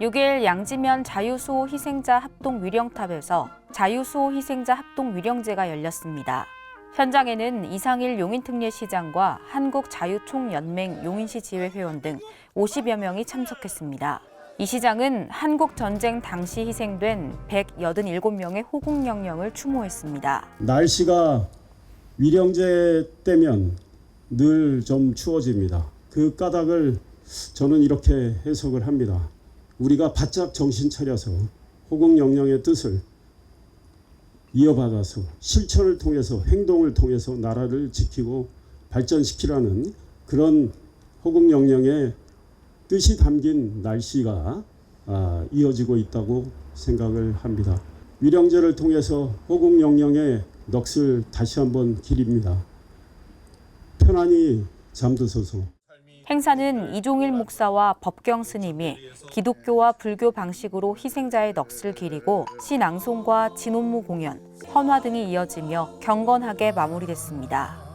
6일 양지면 자유수호 희생자 합동 위령탑에서 자유수호 희생자 합동 위령제가 열렸습니다. 현장에는 이상일 용인특례시장과 한국자유총연맹 용인시 지회 회원 등 50여 명이 참석했습니다. 이 시장은 한국 전쟁 당시 희생된 187명의 호국 영령을 추모했습니다. 날씨가 위령제 때면 늘 좀 추워집니다. 그 까닭을 저는 이렇게 해석을 합니다. 우리가 바짝 정신 차려서 호국 영령의 뜻을 이어받아서 실천을 통해서 행동을 통해서 나라를 지키고 발전시키라는 그런 호국 영령의 뜻이 담긴 날씨가 아, 이어지고 있다고 생각을 합니다. 위령제를 통해서 호국 영령의 넋을 다시 한번 기립니다. 편안히 잠드소서. 행사는 이종일 목사와 법경 스님이 기독교와 불교 방식으로 희생자의 넋을 기리고 시낭송과 진혼무 공연, 헌화 등이 이어지며 경건하게 마무리됐습니다.